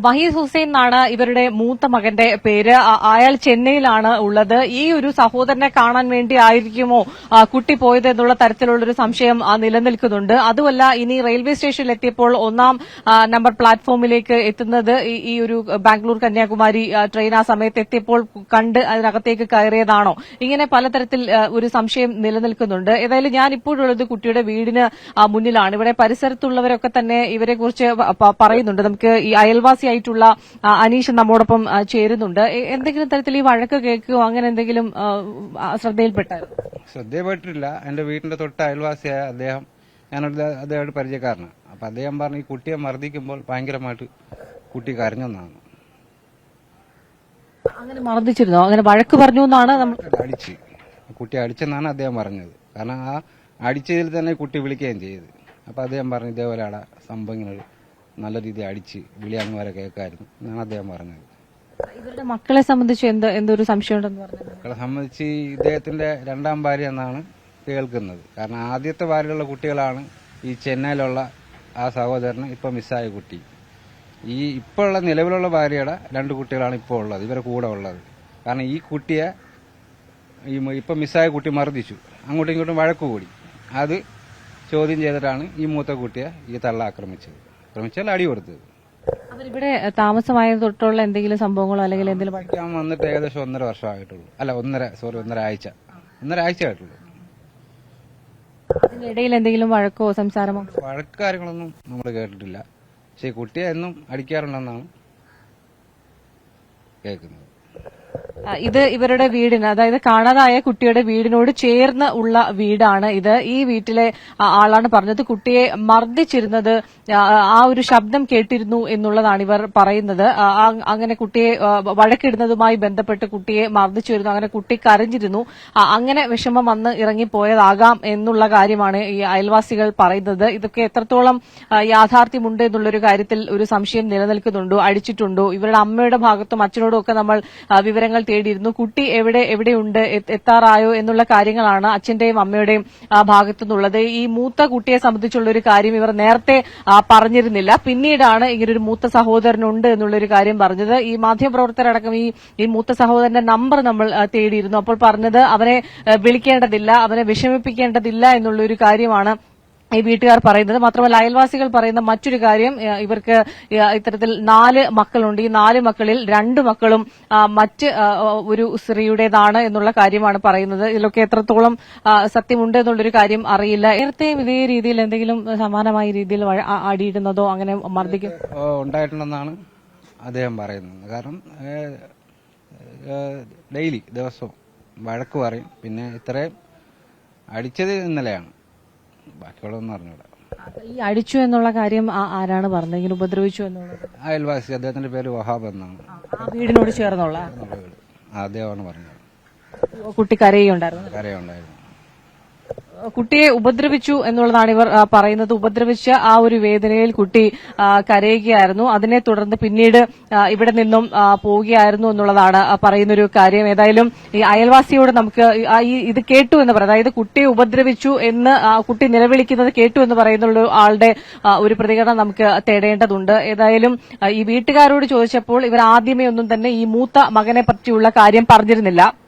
വഹീദ് ഹുസൈൻ എന്നാണ് ഇവരുടെ മൂത്ത മകന്റെ പേര്. അയാൾ ചെന്നൈയിലാണ് ഉള്ളത്. ഈ ഒരു സഹോദരനെ കാണാൻ വേണ്ടി ആയിരിക്കുമോ കുട്ടി പോയത് എന്നുള്ള തരത്തിലുള്ളൊരു സംശയം നിലനിൽക്കുന്നുണ്ട്. അതുമല്ല ഇനി റെയിൽവേ സ്റ്റേഷനിൽ എത്തിയപ്പോൾ ഒന്നാം നമ്പർ പ്ലാറ്റ്ഫോമിലേക്ക് എത്തുന്നത് ഈ- ഒരു ബാംഗ്ലൂർ കന്യാകുമാരി ട്രെയിൻ ആ സമയത്ത് എത്തിയപ്പോൾ കണ്ട് അതിനകത്തേക്ക് കയറിയതാണോ? ഇങ്ങനെ പലതരത്തിൽ ഒരു സംശയം നിലനിൽക്കുന്നുണ്ട്. ഏതായാലും ഞാൻ ഇപ്പോഴുള്ളത് കുട്ടിയുടെ വീടിന് മുന്നിലാണ്. ഇവിടെ പരിസരത്തുള്ളവരൊക്കെ തന്നെ ഇവരെക്കുറിച്ച് പറയുന്നുണ്ട്. നമുക്ക് ഈ അയൽവാസിയായിട്ടുള്ള അനീഷ് നമ്മോടൊപ്പം ചേരുന്നുണ്ട്. എന്തെങ്കിലും തരത്തിൽ ഈ വഴക്ക് കേൾക്കുകയോ അങ്ങനെ എന്തെങ്കിലും ശ്രദ്ധയിൽപ്പെട്ട ശ്രദ്ധയിൽപ്പെട്ടായിരുന്നു ശ്രദ്ധയപ്പെട്ടിട്ടില്ല എന്റെ വീടിന്റെ തൊട്ട് അയൽവാസിയായ അദ്ദേഹം ഞാനൊരു അദ്ദേഹമായിട്ട് പരിചയക്കാരനാണ് അപ്പൊ അദ്ദേഹം പറഞ്ഞു ഈ കുട്ടിയെ മർദ്ദിക്കുമ്പോൾ ഭയങ്കരമായിട്ട് കുട്ടി കരഞ്ഞെന്നാണ്. അങ്ങനെ മർദ്ദിച്ചിരുന്നോ? അങ്ങനെ വഴക്ക് പറഞ്ഞു എന്നാണ് നമ്മൾ അടിച്ച്. കുട്ടി അടിച്ചെന്നാണ് അദ്ദേഹം പറഞ്ഞത്. കാരണം ആ അടിച്ചതിൽ തന്നെ കുട്ടി വിളിക്കുകയും ചെയ്ത്. അപ്പൊ അദ്ദേഹം പറഞ്ഞു ഇതേപോലെ ആടാ സംഭവങ്ങൾ നല്ല രീതിയിൽ അടിച്ച് വിളിയാങ്ങുമാരെ കേൾക്കായിരുന്നു. എന്നാണ് അദ്ദേഹം പറഞ്ഞത്. ഇവരുടെ മക്കളെ സംബന്ധിച്ച് എന്ത് എന്തൊരു സംശയമുണ്ടെന്ന് പറഞ്ഞു മക്കളെ സംബന്ധിച്ച് ഇദ്ദേഹത്തിന്റെ രണ്ടാം ഭാര്യ എന്നാണ് കേൾക്കുന്നത്. കാരണം ആദ്യത്തെ ഭാര്യയിലുള്ള കുട്ടികളാണ് ഈ ചെന്നൈയിലുള്ള ആ സഹോദരന് ഇപ്പൊ മിസ്സായ കുട്ടി. ഈ ഇപ്പോൾ ഉള്ള നിലവിലുള്ള ഭാര്യയുടെ രണ്ട് കുട്ടികളാണ് ഇപ്പോൾ ഉള്ളത് ഇവരെ കൂടെ ഉള്ളത്. കാരണം ഈ കുട്ടിയെ ഈ ഇപ്പൊ മിസ്സായ കുട്ടി മർദ്ദിച്ചു. അങ്ങോട്ടും ഇങ്ങോട്ടും വഴക്ക് കൂടി. അത് ചോദ്യം ചെയ്തിട്ടാണ് ഈ മൂത്ത കുട്ടിയെ ഈ തള്ള ആക്രമിച്ചത്. ആക്രമിച്ചാൽ അടി കൊടുത്തത്. ഇവിടെ താമസമായ തൊട്ടുള്ള എന്തെങ്കിലും സംഭവങ്ങളോ അല്ലെങ്കിൽ എന്തെങ്കിലും പഠിക്കാൻ വന്നിട്ട് ഏകദേശം ഒന്നര വർഷമായിട്ടുള്ളൂ. അല്ല ഒന്നര സോറി ഒന്നര ആഴ്ച. ഒന്നര ആഴ്ച ആയിട്ടുള്ളൂ. ഇടയിൽ എന്തെങ്കിലും വഴക്കോ സംസാരമോ? വഴക്ക് കാര്യങ്ങളൊന്നും നമ്മൾ കേട്ടിട്ടില്ല. പക്ഷെ കുട്ടിയെ എന്നും അടിക്കാറുണ്ടെന്നാണ് കേൾക്കുന്നത്. ഇത് ഇവരുടെ വീടിന് അതായത് കാണാതായ കുട്ടിയുടെ വീടിനോട് ചേർന്ന് ഉള്ള വീടാണ് ഇത്. ഈ വീട്ടിലെ ആളാണ് പറഞ്ഞത്. കുട്ടിയെ മർദ്ദിച്ചിരുന്നത് ആ, ഒരു ശബ്ദം കേട്ടിരുന്നു എന്നുള്ളതാണ് ഇവർ പറയുന്നത്. അങ്ങനെ കുട്ടിയെ വഴക്കിടുന്നതുമായി ബന്ധപ്പെട്ട് കുട്ടിയെ മർദ്ദിച്ചിരുന്നു. അങ്ങനെ കുട്ടി കരഞ്ഞിരുന്നു. അങ്ങനെ വിഷമം വന്ന് ഇറങ്ങിപ്പോയതാകാം എന്നുള്ള കാര്യമാണ് ഈ അയൽവാസികൾ പറയുന്നത്. ഇതൊക്കെ എത്രത്തോളം യാഥാർത്ഥ്യമുണ്ട് എന്നുള്ളൊരു കാര്യത്തിൽ ഒരു സംശയം നിലനിൽക്കുന്നുണ്ടോ അടിച്ചിട്ടുണ്ടോ? ഇവരുടെ അമ്മയുടെ ഭാഗത്തും അച്ഛനോടും ഒക്കെ നമ്മൾ വിവരങ്ങൾ തേടിയിരുന്നു. കുട്ടി എവിടെ എവിടെയുണ്ട് എത്താറായോ എന്നുള്ള കാര്യങ്ങളാണ് അച്ഛന്റെയും അമ്മയുടെയും ഭാഗത്തുനിന്നുള്ളത്. ഈ മൂത്ത കുട്ടിയെ സംബന്ധിച്ചുള്ള ഒരു കാര്യം ഇവർ നേരത്തെ പറഞ്ഞിരുന്നില്ല. പിന്നീടാണ് ഇങ്ങനൊരു മൂത്ത സഹോദരനുണ്ട് എന്നുള്ളൊരു കാര്യം പറഞ്ഞത്. ഈ മാധ്യമപ്രവർത്തകരടക്കം ഈ ഈ മൂത്ത സഹോദരന്റെ നമ്പർ നമ്മൾ തേടിയിരുന്നു. അപ്പോൾ പറഞ്ഞത് അവനെ വിളിക്കേണ്ടതില്ല അവനെ വിഷമിപ്പിക്കേണ്ടതില്ല എന്നുള്ള ഒരു കാര്യമാണ് ഈ വീട്ടുകാർ പറയുന്നത്. മാത്രമല്ല അയൽവാസികൾ പറയുന്ന മറ്റൊരു കാര്യം ഇവർക്ക് ഇത്തരത്തിൽ നാല് മക്കളുണ്ട്. ഈ നാല് മക്കളിൽ രണ്ട് മക്കളും മറ്റ് ഒരു സ്ത്രീയുടേതാണ് എന്നുള്ള കാര്യമാണ് പറയുന്നത്. ഇതിലൊക്കെ എത്രത്തോളം സത്യമുണ്ട് എന്നുള്ളൊരു കാര്യം അറിയില്ല. നേരത്തെ ഇതേ രീതിയിൽ എന്തെങ്കിലും സമാനമായ രീതിയിൽ അടിയിടുന്നതോ അങ്ങനെ മർദ്ദിക്കും ഉണ്ടായിട്ടുണ്ടെന്നാണ് അദ്ദേഹം പറയുന്നത്. കാരണം ഡെയിലി ദിവസവും വഴക്ക് പറയും. പിന്നെ ഇത്രയും അടിച്ചത് ഇന്നലെയാണ്. ബാക്കിയുള്ളതൊന്നും അറിഞ്ഞൂടാ. ഈ അടിച്ചു എന്നുള്ള കാര്യം ആ- ആരാണ് പറഞ്ഞത്? ഇങ്ങനെ ഉപദ്രവിച്ചു എന്നുള്ളത്. അയൽവാസി അദ്ദേഹത്തിന്റെ പേര് വഹാബ് എന്നാണ്. വീടിനോട് ചേർന്നുള്ള അദ്ദേഹമാണ് പറഞ്ഞത്. കുട്ടി കരയുണ്ടായിരുന്നു കരയുണ്ടായിരുന്നു. കുട്ടിയെ ഉപദ്രവിച്ചു എന്നുള്ളതാണ് ഇവർ പറയുന്നത്. ഉപദ്രവിച്ച ആ ഒരു വേദനയിൽ കുട്ടി കരയുകയായിരുന്നു. അതിനെ തുടർന്ന് പിന്നീട് ഇവിടെ നിന്നും പോവുകയായിരുന്നു എന്നുള്ളതാണ് പറയുന്നൊരു കാര്യം. ഏതായാലും ഈ അയൽവാസിയോട് നമുക്ക് ഈ- ഇത് കേട്ടു എന്ന് പറയുന്നത് അതായത് കുട്ടിയെ ഉപദ്രവിച്ചു എന്ന് കുട്ടി നിലവിളിക്കുന്നത് കേട്ടു എന്ന് പറയുന്ന ആളുടെ ഒരു പ്രതികരണം നമുക്ക് തേടേണ്ടതുണ്ട്. ഏതായാലും ഈ വീട്ടുകാരോട് ചോദിച്ചപ്പോൾ ഇവർ ആദ്യമേ ഒന്നും തന്നെ ഈ മൂത്ത മകനെ പറ്റിയുള്ള കാര്യം പറഞ്ഞിരുന്നില്ല.